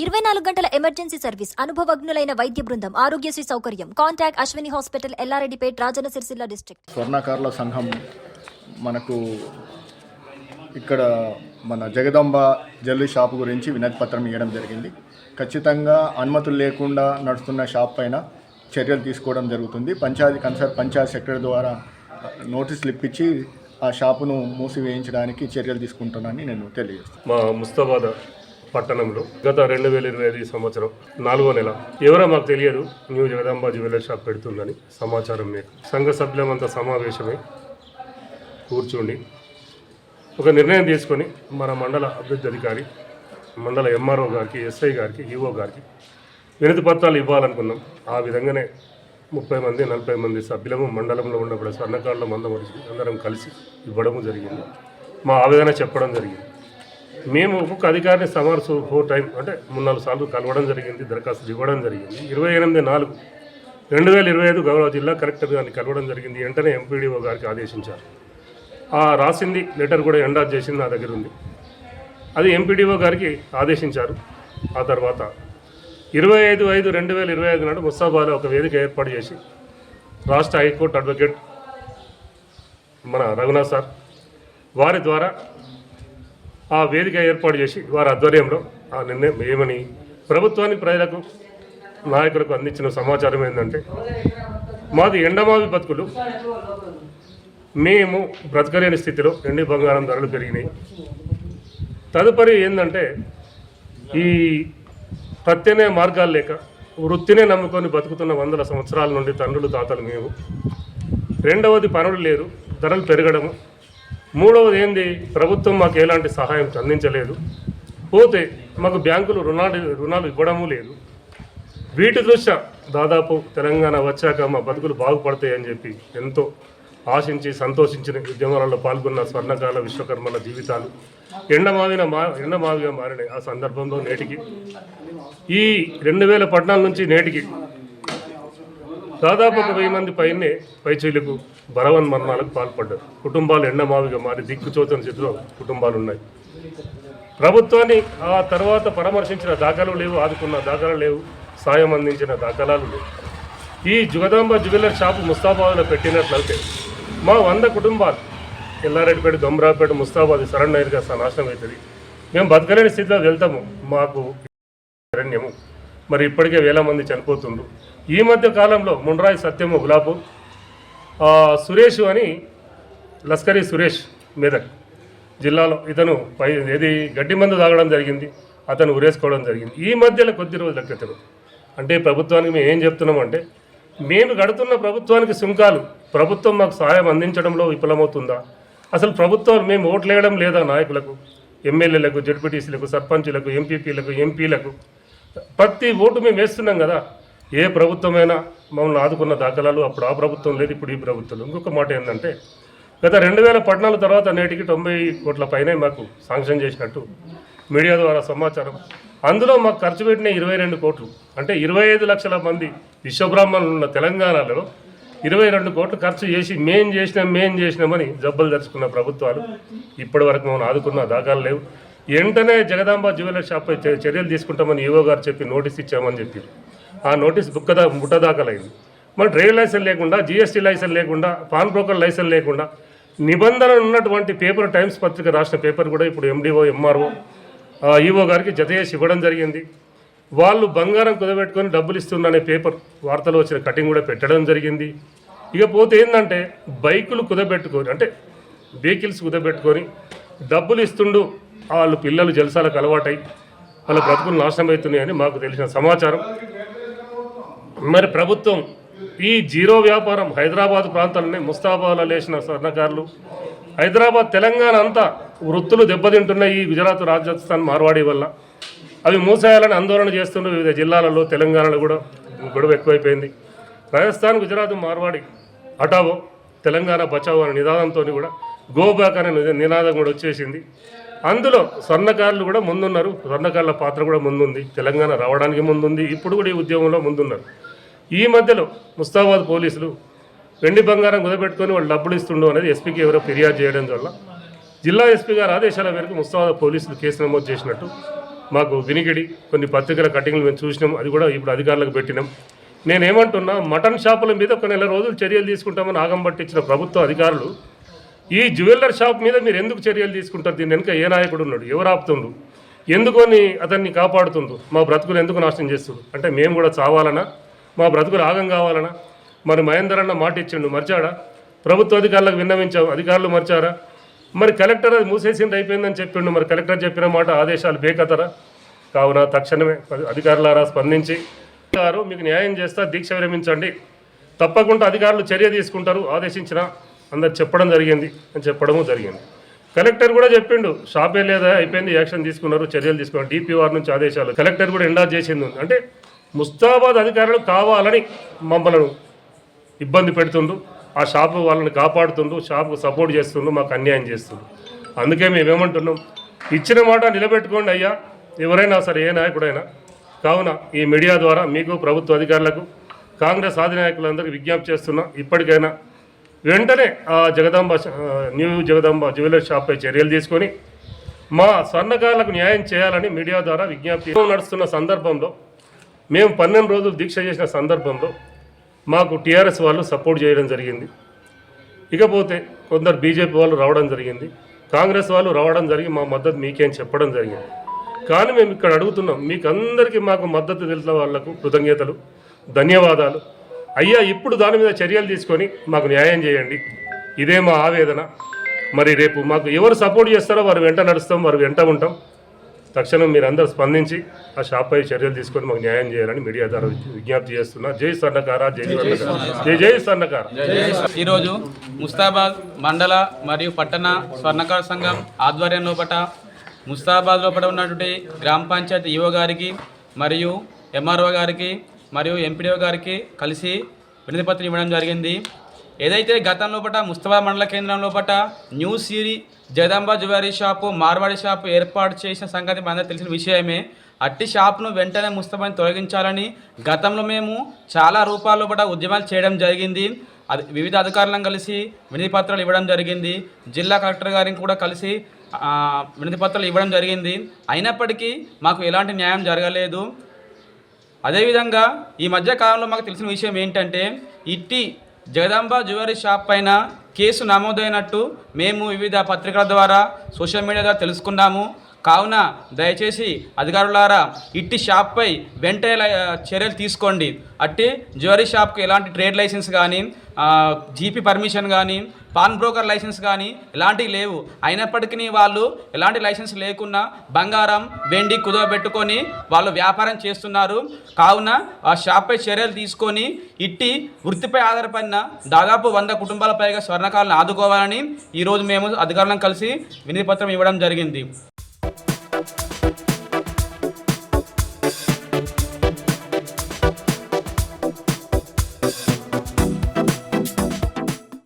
ఇరవై నాలుగు గంటల ఎమర్జెన్సీ సర్వీస్ అనుభవజ్ఞులైన వైద్య బృందం ఆరోగ్యశ్రీ సౌకర్యం contact Ashwini hospital Yellareddypet Rajanna Sircilla district. స్వర్ణకారుల సంఘం మనకు ఇక్కడ మన జగదంబ జ్యువెలరీ షాప్ గురించి వినతి పత్రం ఇవ్వడం జరిగింది. ఖచ్చితంగా అనుమతులు లేకుండా నడుస్తున్న షాప్ పైన చర్యలు తీసుకోవడం జరుగుతుంది. పంచాయతీ కన్సర్ పంచాయతీ సెక్రటరీ ద్వారా నోటీసులు ఇప్పించి ఆ షాపును మూసివేయించడానికి చర్యలు తీసుకుంటున్నానని నేను తెలియజేస్తాను మా ముస్తాబాద్ పట్టణంలో గత రెండు వేల ఇరవై ఐదు సంవత్సరం నాలుగో నెల. ఎవరో మాకు తెలియదు న్యూ జగదాంబ జ్యువెలర్ షాప్ పెడుతుందని సమాచారం మీకు. సంఘ సభ్యులమంతా సమావేశమై కూర్చుండి ఒక నిర్ణయం తీసుకొని మన మండల అభివృద్ధి అధికారి మండల ఎంఆర్ఓ గారికి ఎస్ఐ గారికి ఈఓ గారికి వినతి పత్రాలు ఇవ్వాలనుకున్నాం. ఆ విధంగానే ముప్పై మంది నలభై మంది సభ్యులము మండలంలో ఉన్నప్పుడు సన్నకాళ్ళ మందం అందరం కలిసి ఇవ్వడము జరిగింది. మా ఆవేదన చెప్పడం జరిగింది. మేము ఒక్కొక్క అధికారిని సమార్ ఫోర్ టైం అంటే మూడు నాలుగు సార్లు కలవడం జరిగింది దరఖాస్తు ఇవ్వడం జరిగింది. ఇరవై ఎనిమిది నాలుగు రెండు వేల ఇరవై ఐదు గౌరవ జిల్లా కలెక్టర్ గారిని కలవడం జరిగింది. వెంటనే ఎంపీడీఓ గారికి ఆదేశించారు. ఆ రాసింది లెటర్ కూడా ఎండాజ్ చేసింది నా దగ్గర ఉంది. అది ఎంపీడీఓ గారికి ఆదేశించారు. ఆ తర్వాత ఇరవై ఐదు ఐదు రెండు వేల ఇరవై ఐదు నాడు ముస్తాబాలో ఒక వేదిక ఏర్పాటు చేసి రాష్ట్ర హైకోర్టు అడ్వకేట్ మన రఘునాథ్ సార్ వారి ద్వారా ఆ వేదిక ఏర్పాటు చేసి వారి ఆధ్వర్యంలో ఆ నిర్ణయం ఏమని ప్రభుత్వానికి ప్రజలకు నాయకులకు అందించిన సమాచారం ఏంటంటే మాది ఎండమావి బతుకులు. మేము బ్రతకలేని స్థితిలో ఎండి బంగారం ధరలు పెరిగినాయి. తదుపరి ఏంటంటే ఈ ప్రత్యనే మార్గాలు లేక వృత్తినే నమ్ముకొని బతుకుతున్న వందల సంవత్సరాల నుండి తండ్రులు తాతలు మేము. రెండవది పనులు లేరు ధరలు పెరగడము. మూడవది ఏంది? ప్రభుత్వం మాకు ఎలాంటి సహాయం అందించలేదు. పోతే మాకు బ్యాంకులు రుణాలు రుణాలు ఇవ్వడము లేదు. వీటి దృష్ట్యా దాదాపు తెలంగాణ వచ్చాక మా బతుకులు బాగుపడతాయని చెప్పి ఎంతో ఆశించి సంతోషించిన ఉద్యమాలలో పాల్గొన్న స్వర్ణకాల విశ్వకర్మల జీవితాలు ఎండమావిన మా ఎండమావిగా మారినాయి ఆ సందర్భంలో నేటికి. ఈ రెండు వేల పద్నాలుగు నుంచి నేటికి దాదాపు ఒక వెయ్యి మంది పైనే పైచీలకు బలవన్ మరణాలకు పాల్పడ్డారు. కుటుంబాలు ఎండమావిగా మారి దిక్కుచోతని స్థితిలో కుటుంబాలు ఉన్నాయి ప్రభుత్వాన్ని ఆ తర్వాత పరామర్శించిన దాఖలు లేవు ఆదుకున్న దాఖలు లేవు సాయం అందించిన దాఖలాలు లేవు. ఈ జుగదాంబ జ్యువెలర్ షాపు ముస్తాబాద్లో పెట్టినట్లయితే మా వంద కుటుంబాలు ఎల్లారెడ్డిపేట దొమ్రాపేట ముస్తాబాద్ సరణ్ నైరుగా నాశనం అవుతుంది మేము బతకలేని స్థితిలో వెళ్తాము మాకు అరణ్యము. మరి ఇప్పటికే వేల మంది చనిపోతుండ్రు. ఈ మధ్య కాలంలో ముండ్రాయి సత్యము గులాబు సురేష్ అని లస్కరీ సురేష్ మెదక్ జిల్లాలో ఇతను పై ఏది గడ్డి మందు తాగడం జరిగింది అతను ఉరేసుకోవడం జరిగింది. ఈ మధ్యలో కొద్ది రోజుల క్రితం అంటే ప్రభుత్వానికి మేము ఏం చెప్తున్నామంటే మేము గడుతున్న ప్రభుత్వానికి సుంకాలు ప్రభుత్వం మాకు సహాయం అందించడంలో విఫలమవుతుందా? అసలు ప్రభుత్వం మేము ఓట్లు వేయడం లేదా నాయకులకు ఎమ్మెల్యేలకు జడ్పీటీసీలకు సర్పంచులకు ఎంపీపీలకు ఎంపీలకు? ప్రతి ఓటు మేము వేస్తున్నాం కదా. ఏ ప్రభుత్వమైనా మమ్మల్ని ఆదుకున్న దాఖలాలు అప్పుడు ఆ ప్రభుత్వం లేదు ఇప్పుడు ఈ ప్రభుత్వం ఇంకొక మాట ఏంటంటే గత రెండు వేల పద్నాలుగు తర్వాత నేటికి తొంభై కోట్ల పైనే మాకు శాంక్షన్ చేసినట్టు మీడియా ద్వారా సమాచారం. అందులో మాకు ఖర్చు పెట్టిన ఇరవై రెండు కోట్లు అంటే ఇరవై ఐదు లక్షల మంది విశ్వబ్రాహ్మణులు ఉన్న తెలంగాణలో ఇరవై రెండు కోట్లు ఖర్చు చేసి మేం చేసినాం మేం చేసినామని జబ్బలు తెచ్చుకున్న ప్రభుత్వాలు ఇప్పటి వరకు మనం ఆదుకున్న దాఖలు లేవు. వెంటనే జగదాంబ జ్యువెలర్ షాప్ చర్యలు తీసుకుంటామని ఈవో గారు చెప్పి నోటీస్ ఇచ్చామని చెప్పారు. ఆ నోటీస్ బుక్కదా ముట్టదాఖలైంది మరి డ్రైవింగ్ లైసెన్స్ లేకుండా జిఎస్టీ లైసెన్స్ లేకుండా పాన్ బ్రోకర్ లైసెన్స్ లేకుండా నిబంధనలు ఉన్నటువంటి పేపర్ టైమ్స్ పత్రిక రాసిన పేపర్ కూడా ఇప్పుడు ఎండిఓ ఎంఆర్ఓ ఈఓ గారికి జత చేసి ఇవ్వడం జరిగింది. వాళ్ళు బంగారం కుదబెట్టుకొని డబ్బులు ఇస్తుందనే పేపర్ వార్తలో వచ్చిన కటింగ్ కూడా పెట్టడం జరిగింది. ఇక పోతే ఏంటంటే బైకులు కుదబెట్టుకొని అంటే వెహికల్స్ కుదబెట్టుకొని డబ్బులు ఇస్తుండు వాళ్ళు పిల్లలు జలసాలకు అలవాటై వాళ్ళ బ్రతుకులు నాశనం అవుతున్నాయని మాకు తెలిసిన సమాచారం. మరి ప్రభుత్వం ఈ జీరో వ్యాపారం హైదరాబాద్ ప్రాంతాలని ముస్తాబాలో లేచిన స్వర్ణకారులు హైదరాబాద్ తెలంగాణ అంతా వృత్తులు దెబ్బతింటున్నాయి ఈ గుజరాత్ రాజస్థాన్ మార్వాడి వల్ల. అవి మూసేయాలని ఆందోళన చేస్తున్న వివిధ జిల్లాలలో తెలంగాణలో కూడా గొడవ ఎక్కువైపోయింది. రాజస్థాన్ గుజరాత్ మార్వాడి హటావో తెలంగాణ బచావో అనే నినాదంతో కూడా గోబ్యాక్ అనే నినాదం కూడా వచ్చేసింది. అందులో స్వర్ణకారులు కూడా ముందున్నారు. స్వర్ణకారుల పాత్ర కూడా ముందుంది. తెలంగాణ రావడానికి ముందుంది. ఇప్పుడు కూడా ఈ ఉద్యమంలో ముందున్నారు. ఈ మధ్యలో ముస్తాబాద్ పోలీసులు వెండి బంగారం కుదపెట్టుకొని వాళ్ళు డబ్బులు ఇస్తుండో అనేది ఎస్పీకి ఎవరో ఫిర్యాదు చేయడం వల్ల జిల్లా ఎస్పీ గారి ఆదేశాల మేరకు ముస్తాబాద్ పోలీసులు కేసు నమోదు చేసినట్టు మాకు వినికిడి కొన్ని పత్రికల కటింగ్లు మేము చూసినాం అది కూడా ఇప్పుడు అధికారులకు పెట్టినాం. నేనేమంటున్నా మటన్ షాపుల మీద ఒక నెల రోజులు చర్యలు తీసుకుంటామని ఆగం పట్టించిన ప్రభుత్వ అధికారులు ఈ జ్యువెల్లర్ షాప్ మీద మీరు ఎందుకు చర్యలు తీసుకుంటారు? దీని వెనుక ఏ నాయకుడు ఉన్నాడు? ఎవరు ఆపుతుండ్రు? ఎందుకని అతన్ని కాపాడుతుండ్రు? మా బ్రతుకులు ఎందుకు నాశనం చేస్తుండ్రు? అంటే మేము కూడా చావాలనా? మా బ్రతుకు రాగం కావాలనా? మరి మహేందర్ అన్న మాట ఇచ్చిండు మర్చాడా? ప్రభుత్వ అధికారులకు విన్నవించాం అధికారులు మర్చారా? మరి కలెక్టర్ అది మూసేసింది అయిపోయిందని చెప్పిండు మరి కలెక్టర్ చెప్పిన మాట ఆదేశాలు బేకతరా కావున తక్షణమే అధికారులారా స్పందించి గారు మీకు న్యాయం చేస్తా దీక్ష విరమించండి. తప్పకుండా అధికారులు చర్య తీసుకుంటారు ఆదేశించిన అందరు చెప్పడం జరిగింది అని చెప్పడము జరిగింది. కలెక్టర్ కూడా చెప్పిండు షాపే లేదా అయిపోయింది యాక్షన్ తీసుకున్నారు చర్యలు తీసుకున్నారు డిపిఆర్ నుంచి ఆదేశాలు. కలెక్టర్ కూడా ఎండా చేసింది అంటే ముస్తాబాద్ అధికారులు కావాలని మమ్మల్ని ఇబ్బంది పెడుతుండ్రు. ఆ షాపు వాళ్ళని కాపాడుతుండ్రు. షాపుకు సపోర్ట్ చేస్తుండ్రు. మాకు అన్యాయం చేస్తుండ్రు. అందుకే మేమేమంటున్నాం? ఇచ్చిన మాట నిలబెట్టుకోండి అయ్యా. ఎవరైనా సరే ఏ నాయకుడైనా. కావున ఈ మీడియా ద్వారా మీకు ప్రభుత్వ అధికారులకు కాంగ్రెస్ అధినాయకులందరికీ విజ్ఞప్తి చేస్తున్నా ఇప్పటికైనా వెంటనే ఆ జగదాంబ న్యూ జగదాంబ జ్యువెలరీ షాప్పై చర్యలు తీసుకొని మా స్వర్ణకారులకు న్యాయం చేయాలని మీడియా ద్వారా విజ్ఞప్తి నడుస్తున్న సందర్భంలో మేము పన్నెండు రోజులు దీక్ష చేసిన సందర్భంలో మాకు టీఆర్ఎస్ వాళ్ళు సపోర్ట్ చేయడం జరిగింది. ఇకపోతే కొందరు బీజేపీ వాళ్ళు రావడం జరిగింది. కాంగ్రెస్ వాళ్ళు రావడం జరిగి మా మద్దతు మీకేం చెప్పడం జరిగింది. కానీ మేము ఇక్కడ అడుగుతున్నాం మీకు అందరికీ మాకు మద్దతు తెలిసిన వాళ్ళకు కృతజ్ఞతలు ధన్యవాదాలు. అయ్యా ఇప్పుడు దాని మీద చర్యలు తీసుకొని మాకు న్యాయం చేయండి. ఇదే మా ఆవేదన. మరి రేపు మాకు ఎవరు సపోర్ట్ చేస్తారో వారు వెంట నడుస్తాం వారు వెంట ఉంటాం. తక్షణం మీరందరూ స్పందించి ఆ షాప్పై చర్యలు తీసుకొని మాకు న్యాయం చేయాలని మీడియా ద్వారా విజ్ఞప్తి చేస్తున్నా. జై స్వర్ణకార జై జై జై స్వర్ణకార. ఈరోజు ముస్తాబాద్ మండల మరియు పట్టణ స్వర్ణకార సంఘం ఆధ్వర్యం లోపట ముస్తాబాద్ లోపల ఉన్నటువంటి గ్రామ పంచాయతీ ఈఓ గారికి మరియు ఎంఆర్ఓ గారికి మరియు ఎంపీడీఓ గారికి కలిసి వినతిపత్రం ఇవ్వడం జరిగింది. ఏదైతే గతం లోపల ముస్తఫా మండల కేంద్రం లోపల new Siri Jagadamba jewellery shop Marwadi shop ఏర్పాటు చేసిన సంగతి మనందరికీ తెలిసిన విషయమే. అట్టి షాప్ను వెంటనే ముస్తఫాని తొలగించాలని గతంలో మేము చాలా రూపాల్లో పట ఉద్యమాలు చేయడం జరిగింది. అది వివిధ అధికారులను కలిసి వినతి పత్రాలు ఇవ్వడం జరిగింది. జిల్లా కలెక్టర్ గారిని కూడా కలిసి వినతి పత్రాలు ఇవ్వడం జరిగింది. అయినప్పటికీ మాకు ఎలాంటి న్యాయం జరగలేదు. అదేవిధంగా ఈ మధ్య కాలంలో మాకు తెలిసిన విషయం ఏంటంటే ఇట్టి జగదాంబ జ్యువెలరీ షాప్ పైన కేసు నమోదైనట్టు మేము వివిధ పత్రికల ద్వారా సోషల్ మీడియా ద్వారా తెలుసుకున్నాము. కావున దయచేసి అధికారులారా ఇట్టి షాప్పై వెంటనే లై- చర్యలు తీసుకోండి. అట్టి జ్యువెలరీ షాప్కి ఎలాంటి ట్రేడ్ లైసెన్స్ కానీ జీపీ పర్మిషన్ కానీ పాన్ బ్రోకర్ లైసెన్స్ కానీ ఎలాంటివి లేవు. అయినప్పటికీ వాళ్ళు ఎలాంటి లైసెన్స్ లేకున్నా బంగారం వెండి కుదవబెట్టుకొని వాళ్ళు వ్యాపారం చేస్తున్నారు. కావున ఆ షాప్పై చర్యలు తీసుకొని ఇట్టి వృత్తిపై ఆధారపడిన దాదాపు వంద కుటుంబాల పైగా స్వర్ణకాలను ఆదుకోవాలని ఈరోజు మేము అధికారులను కలిసి వినతిపత్రం ఇవ్వడం జరిగింది.